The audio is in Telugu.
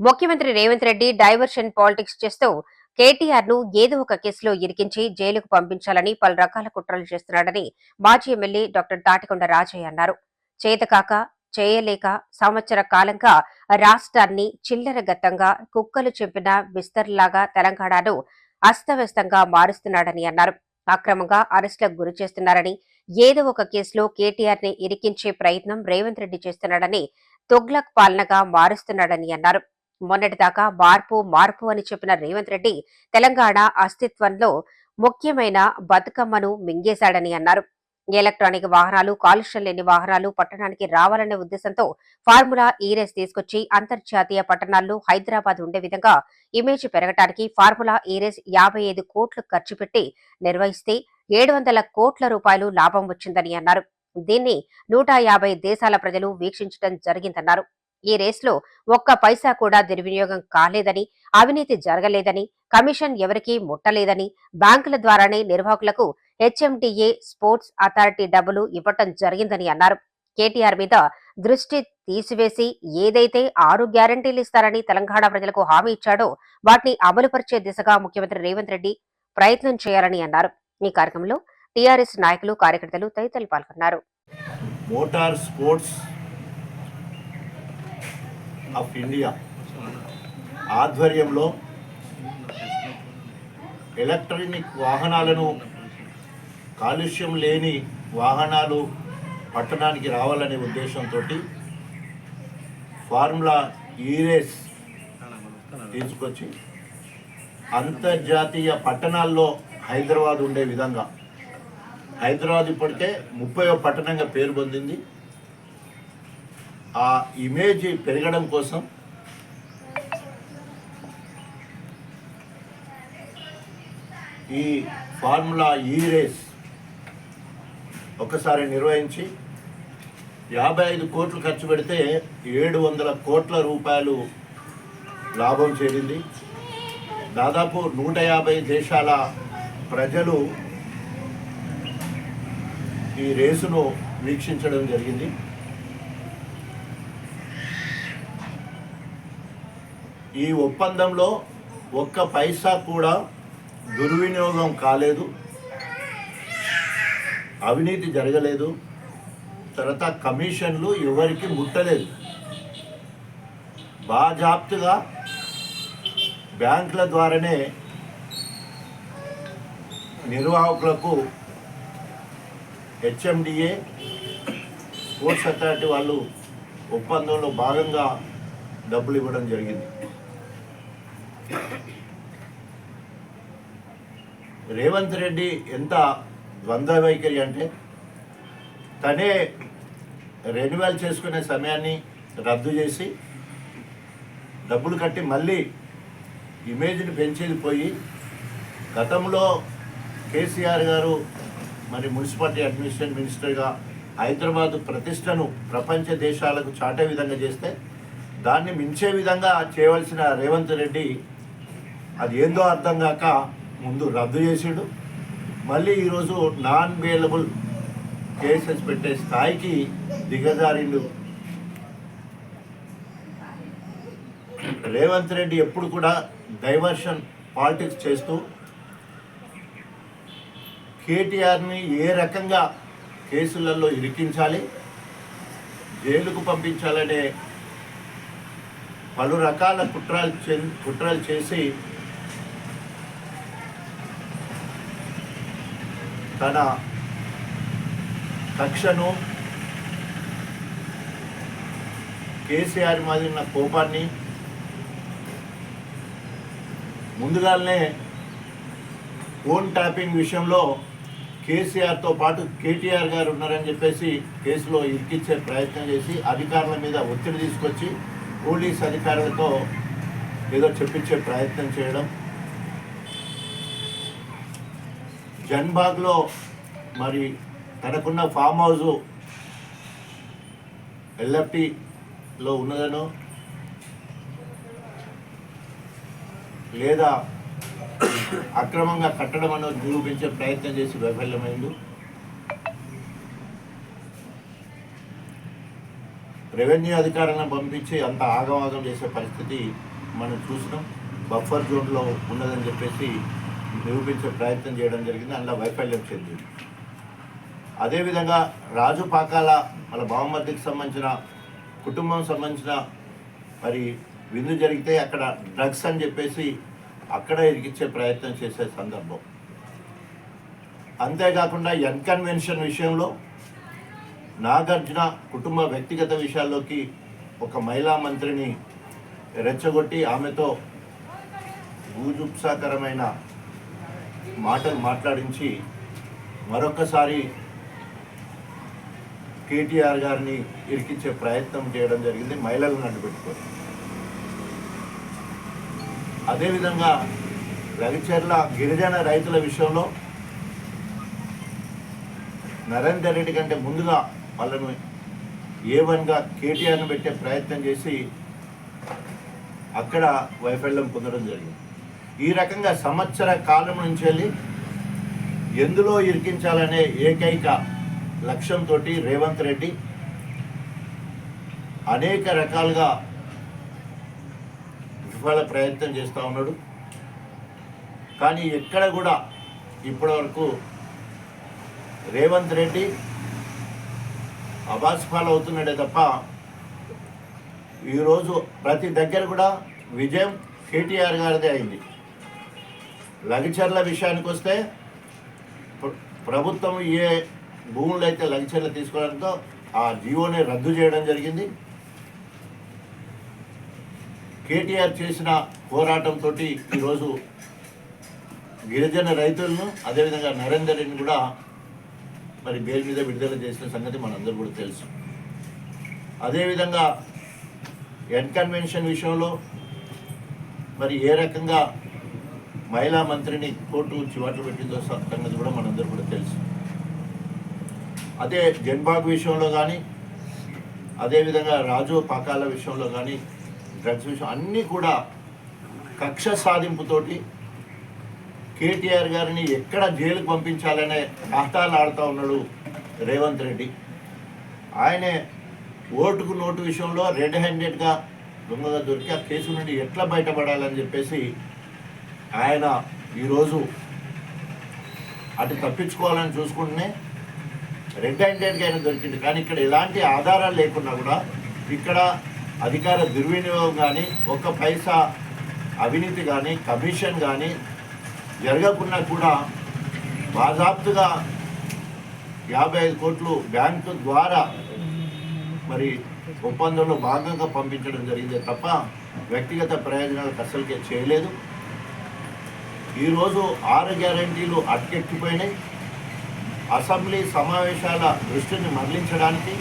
ముఖ్యమంత్రి రేవంత్ రెడ్డి డైవర్షన్ పాలిటిక్స్ చేస్తూ కేటీఆర్ను ఏదో ఒక కేసులో ఇరికించి జైలుకు పంపించాలని పలు రకాల కుట్రలు చేస్తున్నాడని మాజీ ఎమ్మెల్యే డాక్టర్ తాటికొండ రాజయ్య అన్నారు. చేతకాక చేయలేక సంవత్సర కాలంగా రాష్ట్రాన్ని చిల్లరగత్తంగా కుక్కలు చెప్పిన బిస్తర్లాగా తెలంగాణను అస్తవ్యస్తంగా మారుస్తున్నాడని అన్నారు. అక్రమంగా అరెస్టులకు గురి చేస్తున్నారని ఏదో ఒక కేసులో కేటీఆర్ని ఇరికించే ప్రయత్నం రేవంత్ రెడ్డి చేస్తున్నాడని తొగ్లక్ పాలనగా మారుస్తున్నాడని అన్నారు. మొన్నటిదాకా మార్పు మార్పు అని చెప్పిన రేవంత్ రెడ్డి తెలంగాణ అస్తిత్వంలో ముఖ్యమైన బతుకమ్మను మింగేశాడని అన్నారు. ఎలక్ట్రానిక్ వాహనాలు కాలుష్యం లేని వాహనాలు పట్టణానికి రావాలనే ఉద్దేశంతో ఫార్ములా ఈ రేస్ తీసుకొచ్చి అంతర్జాతీయ పట్టణాల్లో హైదరాబాద్ ఉండే విధంగా ఇమేజ్ పెరగటానికి ఫార్ములా ఈ రేస్ యాభై ఐదు కోట్లు ఖర్చు పెట్టి నిర్వహిస్తే ఏడు వందల కోట్ల రూపాయలు లాభం వచ్చిందని అన్నారు. దీన్ని నూట యాభై దేశాల ప్రజలు వీక్షించడం జరిగిందన్నారు. ఈ రేస్లో ఒక్క పైసా కూడా దుర్వినియోగం కాలేదని అవినీతి జరగలేదని కమిషన్ ఎవరికీ ముట్టలేదని బ్యాంకుల ద్వారానే నిర్వాహకులకు హెచ్ఎండిఏ స్పోర్ట్స్ అథారిటీ డబ్బులు ఇవ్వటం జరిగిందని అన్నారు. కేటీఆర్ మీద దృష్టి తీసివేసి ఏదైతే ఆరు గ్యారంటీలు ఇస్తారని తెలంగాణ ప్రజలకు హామీ ఇచ్చాడో వాటిని అమలుపరిచే దిశగా ముఖ్యమంత్రి రేవంత్ రెడ్డి ప్రయత్నం చేయాలని అన్నారు. ఈ కార్యక్రమంలో టీఆర్ఎస్ నాయకులు కార్యకర్తలు తదితరులు పాల్గొన్నారు. మోటార్ స్పోర్ట్స్ ఆఫ్ ఇండియా ఆధ్వర్యంలో ఎలక్ట్రానిక్ వాహనాలను కాలుష్యం లేని వాహనాలు పట్టణానికి రావాలనే ఉద్దేశంతో ఫార్ములా ఈరేస్ తీసుకొచ్చి అంతర్జాతీయ పట్టణాల్లో హైదరాబాద్ ఉండే విధంగా. హైదరాబాద్ ఇప్పటికే ముప్పై పట్టణంగా పేరు పొందింది. ఆ ఇమేజ్ పెరగడం కోసం ఈ ఫార్ములా ఈ రేస్ ఒకసారి నిర్వహించి యాభై ఐదు కోట్లు ఖర్చు పెడితే ఏడు వందల కోట్ల రూపాయలు లాభం చేరింది. దాదాపు నూట యాభై దేశాల ప్రజలు ఈ రేసును వీక్షించడం జరిగింది. ఈ ఒప్పందంలో ఒక్క పైసా కూడా దుర్వినియోగం కాలేదు. అవినీతి జరగలేదు. తర్వాత కమిషన్లు ఎవరికి ముట్టలేదు. బాజాప్తుగా బ్యాంకుల ద్వారానే నిర్వాహకులకు హెచ్ఎండిఏ స్పోర్ట్స్ అథారిటీ వాళ్ళు ఒప్పందంలో భాగంగా డబ్బులు ఇవ్వడం జరిగింది. రేవంత్ రెడ్డి ఎంత ద్వంద్వ వైఖరి అంటే తనే రెన్యువల్ చేసుకునే సమయాన్ని రద్దు చేసి డబ్బులు కట్టి మళ్ళీ ఇమేజ్ని పెంచేది పోయి గతంలో కేసీఆర్ గారు మరి మున్సిపాలిటీ అడ్మినిస్ట్రేషన్ మినిస్టర్గా హైదరాబాద్ ప్రతిష్టను ప్రపంచ దేశాలకు చాటే విధంగా చేస్తే దాన్ని మించే విధంగా చేయవలసిన రేవంత్ రెడ్డి అది ఏందో అర్థం కాక ముందు రద్దు చేసాడు. మళ్ళీ ఈరోజు నాన్ బెయిలబుల్ కేసెస్ పెట్టే స్థాయికి దిగజారిండు. రేవంత్ రెడ్డి ఎప్పుడు కూడా డైవర్షన్ పాలిటిక్స్ చేస్తూ కేటీఆర్ని ఏ రకంగా కేసులలో ఇరికించాలి జైలుకు పంపించాలనే పలు రకాల కుట్రాలు చే- కుట్రలు చేసి తన కక్షను కేసీఆర్ మాదిరి ఉన్న కోపాన్ని ముందుగానే ఫోన్ ట్యాపింగ్ విషయంలో కేసీఆర్తో పాటు కేటీఆర్ గారు ఉన్నారని చెప్పేసి కేసులో ఇరికిచ్చే ప్రయత్నం చేసి అధికారుల మీద ఒత్తిడి తీసుకొచ్చి పోలీస్ అధికారులతో ఏదో చెప్పించే ప్రయత్నం చేయడం జన్బాగ్లో మరి తనకున్న ఫామ్ హౌస్ ఎల్ఎఫ్టీలో ఉన్నదనో లేదా అక్రమంగా కట్టడం అనేది నిరూపించే ప్రయత్నం చేసి వైఫల్యమైంది. రెవెన్యూ అధికారులను పంపించి అంత ఆగవాగం చేసే పరిస్థితి మనం చూసినాం. బఫర్ జోన్లో ఉన్నదని చెప్పేసి నిరూపించే ప్రయత్నం చేయడం జరిగింది అందులో వైఫల్యం చెందింది. అదేవిధంగా రాజు పాకాల వాళ్ళ బావమర్దికి సంబంధించిన కుటుంబం సంబంధించిన మరి విందు జరిగితే అక్కడ డ్రగ్స్ అని చెప్పేసి అక్కడ ఇరికిచ్చే ప్రయత్నం చేసే సందర్భం. అంతేకాకుండా ఎన్కన్వెన్షన్ విషయంలో నాగార్జున కుటుంబ వ్యక్తిగత విషయాల్లోకి ఒక మహిళా మంత్రిని రెచ్చగొట్టి ఆమెతో భూజుప్సాకరమైన మాటలు మాట్లాడించి మరొకసారి కేటీఆర్ గారిని ఇరికించే ప్రయత్నం చేయడం జరిగింది. మహిళలను అడ్డుపెట్టుకొని అదేవిధంగా రవిచర్ల గిరిజన రైతుల విషయంలో నరేందర్ రెడ్డి కంటే ముందుగా వాళ్ళను ఏ వన్గా కేటీఆర్ను పెట్టే ప్రయత్నం చేసి అక్కడ వైఫల్యం పొందడం జరిగింది. ఈ రకంగా సంవత్సర కాలం నుంచి వెళ్ళి ఎందులో ఇరికించాలనే ఏకైక లక్ష్యంతో రేవంత్ రెడ్డి అనేక రకాలుగా విఫల ప్రయత్నం చేస్తూ ఉన్నాడు. కానీ ఎక్కడ కూడా ఇప్పటివరకు రేవంత్ రెడ్డి అబాస్ఫాల్ అవుతున్నాడే తప్ప ఈరోజు ప్రతి దగ్గర కూడా విజయం కేటీఆర్ గారిదే అయింది. లగిచర్ల విషయానికి వస్తే ప్రభుత్వం ఏ భూములు అయితే లగిచర్ల తీసుకోవడంతో ఆ జియోని రద్దు చేయడం జరిగింది. కేటీఆర్ చేసిన పోరాటంతో ఈరోజు గిరిజన రైతులను అదేవిధంగా నరేందర్ రెడ్డిని కూడా మరి బెయిల్ మీద విడుదల చేసిన సంగతి మనందరూ కూడా తెలుసు. అదేవిధంగా ఎన్కన్వెన్షన్ విషయంలో మరి ఏ రకంగా మహిళా మంత్రిని కోర్టు చివాట్లు పెట్టిందో సంగతి కూడా మనందరూ కూడా తెలుసు. అదే జన్బాగ్ విషయంలో కానీ అదేవిధంగా రాజు పాకాల విషయంలో కానీ డ్రగ్స్ విషయం అన్నీ కూడా కక్ష సాధింపుతోటి కేటీఆర్ గారిని ఎక్కడ జైలుకు పంపించాలనే కష్టాలు ఆడుతూ ఉన్నాడు రేవంత్ రెడ్డి. ఆయనే ఓటుకు నోటు విషయంలో రెడ్ హ్యాండెడ్గా దొంగగా దొరికి ఆ కేసు నుండి ఎట్లా బయటపడాలని చెప్పేసి ఆయన ఈరోజు అటు తప్పించుకోవాలని చూసుకుంటేనే రెడ్ హ్యాండెడ్గా ఆయన దొరికింది. కానీ ఇక్కడ ఎలాంటి ఆధారాలు లేకున్నా కూడా ఇక్కడ అధికార దుర్వినియోగం కానీ ఒక్క పైసా అవినీతి కానీ కమిషన్ కానీ జరగకుండా కూడా బాజాప్తుగా యాభై ఐదు కోట్లు బ్యాంకు ద్వారా మరి ఒప్పందంలో భాగంగా పంపించడం జరిగిందే తప్ప వ్యక్తిగత ప్రయోజనాలకు అసలుకే చేయలేదు. ఈరోజు ఆరు గ్యారంటీలు అటకెక్కిపోయినాయి అసెంబ్లీ సమావేశాల దృష్టిని మరలించడానికి